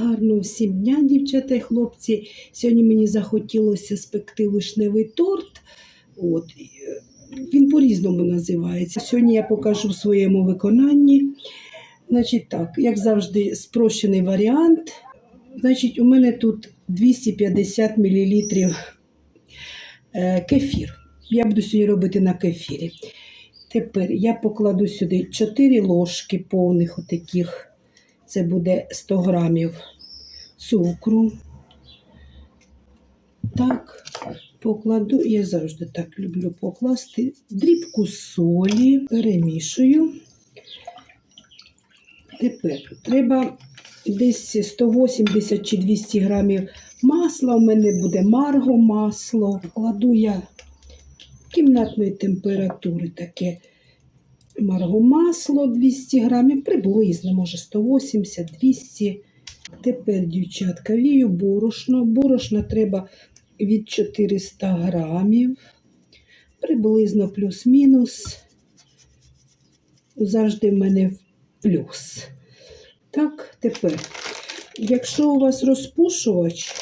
Гарного всім дня, дівчата і хлопці. Сьогодні мені захотілося спекти вишневий торт. От. е, Він по-різному називається. Сьогодні я покажу в своєму виконанні. Значить, так, як завжди, спрощений варіант. Значить, у мене тут 250 мл е, кефір. Я буду сьогодні робити на кефірі. Тепер я покладу сюди 4 ложки повних отаких. Це буде 100 грамів цукру. Так, покладу, я завжди так люблю покласти дрібку солі, перемішую. Тепер треба десь 180 чи 200 грамів масла. У мене буде марго масло. Кладу я кімнатної температури таке маргомасло 200 грамів, приблизно, може 180-200. Тепер, дівчатка, вію борошно. Борошна треба від 400 грамів, приблизно плюс-мінус. Завжди в мене плюс. Так, тепер, якщо у вас розпушувач,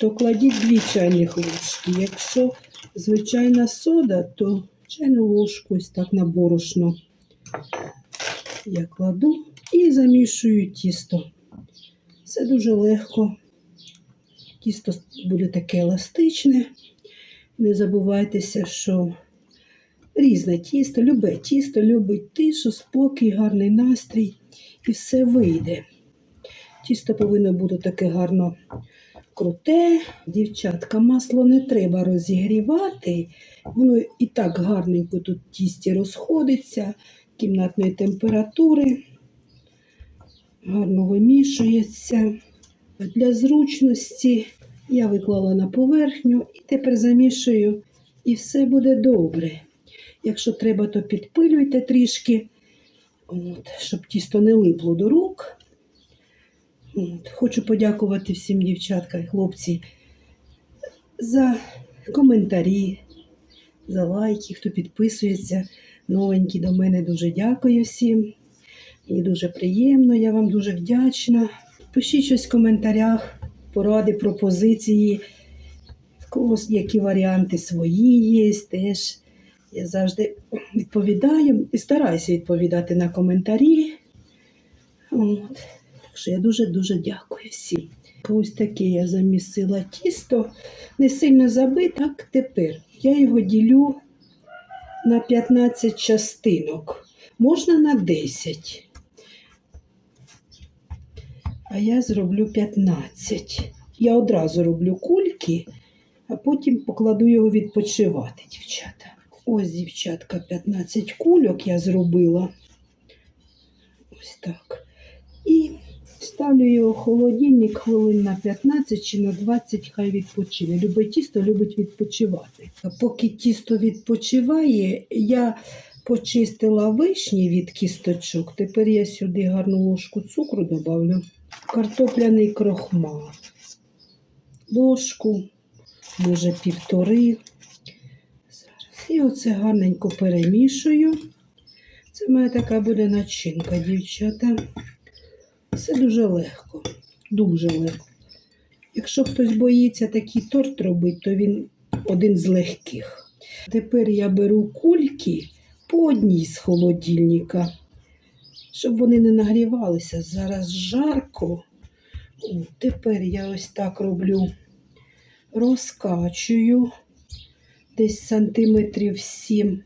то кладіть 2 чайних ложки. Якщо звичайна сода, то чайну ложку ось так на борошно я кладу і замішую тісто. Це дуже легко. Тісто буде таке еластичне. Не забувайтеся, що різне тісто, любе тісто, любить тишу, спокій, гарний настрій і все вийде. Тісто повинно бути таке гарно круте. Дівчатка, масло не треба розігрівати. Воно і так гарненько тут тісті розходиться кімнатної температури. Гарно вимішується. Для зручності я виклала на поверхню і тепер замішую, і все буде добре. Якщо треба, то підпилюйте трішки, от, щоб тісто не липло до рук. От. Хочу подякувати всім дівчаткам і хлопці за коментарі, за лайки, хто підписується. Новенькі до мене дуже дякую всім. Мені дуже приємно, я вам дуже вдячна. Пишіть щось в коментарях, поради, пропозиції. В когось які варіанти свої є, теж. Я завжди відповідаю і стараюся відповідати на коментарі. От. Так що я дуже-дуже дякую всім. Ось таке я замісила тісто, не сильно забите. Так тепер я його ділю на 15 частинок, можна на 10. А я зроблю 15. Я одразу роблю кульки, а потім покладу його відпочивати, дівчата. Ось, дівчатка, 15 кульок я зробила. Ось так. Ставлю його в холодильник хвилин на 15 чи на 20, хай відпочине. Любе тісто любить відпочивати. Поки тісто відпочиває, я почистила вишні від кісточок. Тепер я сюди гарну ложку цукру добавлю. Картопляний крохмал. Ложку, може півтори. І оце гарненько перемішую. Це мене така буде начинка, дівчата. Все дуже легко, дуже легко. Якщо хтось боїться такий торт робити, то він один з легких. Тепер я беру кульки по одній з холодильника, щоб вони не нагрівалися. Зараз жарко. О, тепер я ось так роблю, розкачую десь сантиметрів 7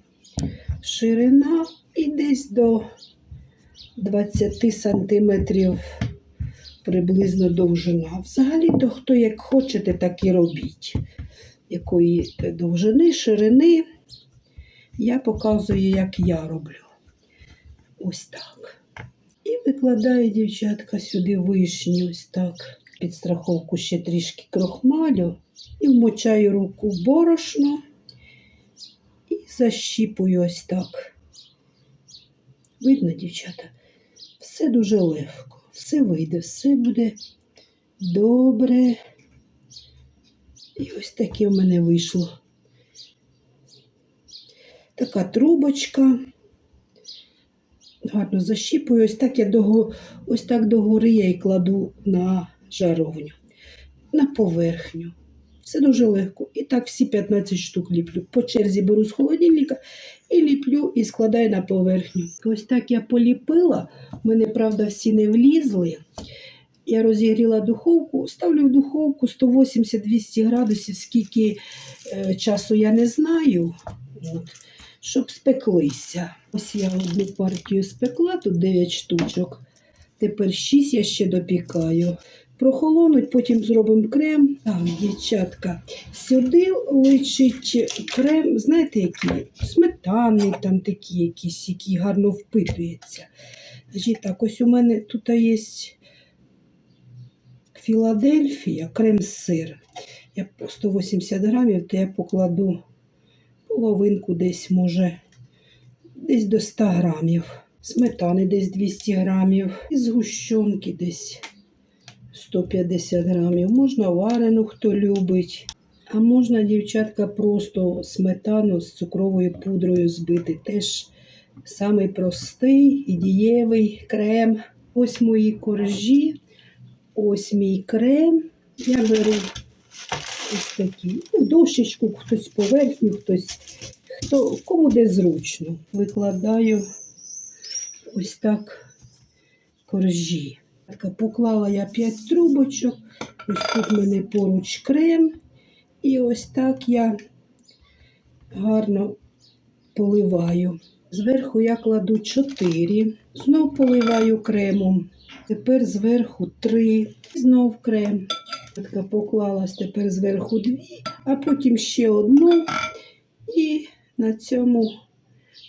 ширина і десь до 20 сантиметрів приблизно довжина. Взагалі-то хто як хочете, так і робіть. Якої довжини, ширини. Я показую, як я роблю. Ось так. І викладаю, дівчатка, сюди вишні, ось так. Під страховку ще трішки крохмалю. І вмочаю руку в борошно і защіпую ось так. Видно, дівчата? Все дуже легко, все вийде, все буде добре. І ось таке в мене вийшло. Така трубочка. Гарно защіпую. Ось так я до, ось так догори я і кладу на жаровню, на поверхню. Це дуже легко. І так всі 15 штук ліплю. По черзі беру з холодильника і ліплю і складаю на поверхню. Ось так я поліпила. Мене, правда, всі не влізли. Я розігріла духовку, ставлю в духовку 180-200 градусів, скільки е, часу я не знаю, от, щоб спеклися. Ось я одну партію спекла, тут 9 штучок. Тепер 6 я ще допікаю. Прохолонуть, потім зробимо крем. Так, дівчатка, сюди личить крем, знаєте, який? Сметаний там такі якісь, який гарно впитується. Значить, так, ось у мене тут є Філадельфія, крем-сир. Я 180 грамів, то я покладу половинку десь, може, десь до 100 грамів. Сметани десь 200 грамів. І згущенки десь 150 грамів. Можна варену, хто любить. А можна, дівчатка, просто сметану з цукровою пудрою збити. Теж самий простий і дієвий крем. Ось мої коржі. Ось мій крем. Я беру ось такий. Ну, дощечку, хтось поверхню, хтось хто, кому де зручно. Викладаю ось так коржі. Так, поклала я 5 трубочок. Ось тут в мене поруч крем. І ось так я гарно поливаю. Зверху я кладу 4. Знов поливаю кремом. Тепер зверху 3. Знов крем. Така поклалась тепер зверху 2, а потім ще одну. І на цьому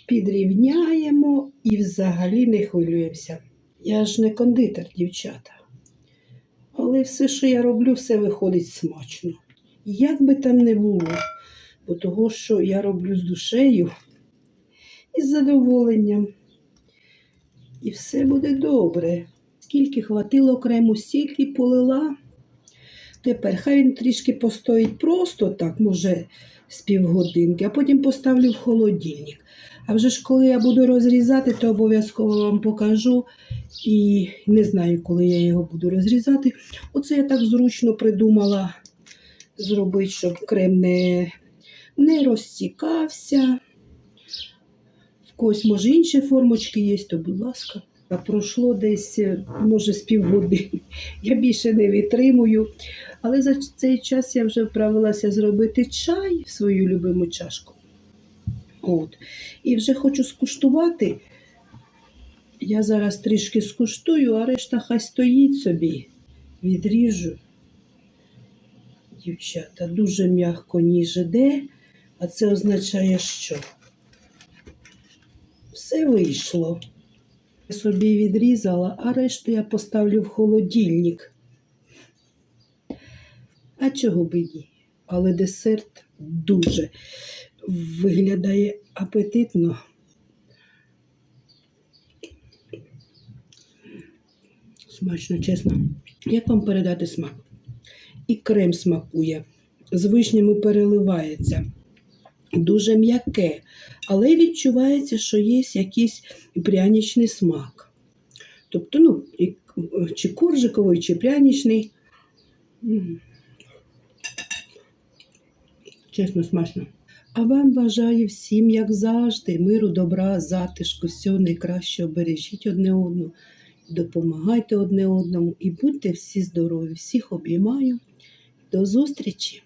підрівняємо і взагалі не хвилюємося. Я ж не кондитер, дівчата. Але все, що я роблю, все виходить смачно. Як би там не було, бо того, що я роблю з душею і з задоволенням. І все буде добре. Скільки хватило крему, стільки полила. Тепер хай він трішки постоїть просто так, може, з півгодинки, а потім поставлю в холодильник. А вже ж коли я буду розрізати, то обов'язково вам покажу. І не знаю, коли я його буду розрізати. Оце я так зручно придумала зробити, щоб крем не, не розтікався. В когось, може, інші формочки є, то, будь ласка. Пройшло десь, може, з півгодини. Я більше не витримую. Але за цей час я вже вправилася зробити чай в свою любиму чашку. От. І вже хочу скуштувати. Я зараз трішки скуштую, а решта хай стоїть собі. Відріжу. Дівчата, дуже м'яко ніж іде, а це означає, що все вийшло. Я собі відрізала, а решту я поставлю в холодильник. А чого би ні? Але десерт дуже виглядає апетитно. Смачно, чесно. Як вам передати смак? І крем смакує, з вишнями переливається. Дуже м'яке, але відчувається, що є якийсь пряничний смак. Тобто, ну, чи коржиковий, чи пряничний. М. Чесно, смачно. А вам бажаю всім, як завжди, миру, добра, затишку, всього найкращого. Бережіть одне одного, допомагайте одне одному і будьте всі здорові. Всіх обіймаю. До зустрічі!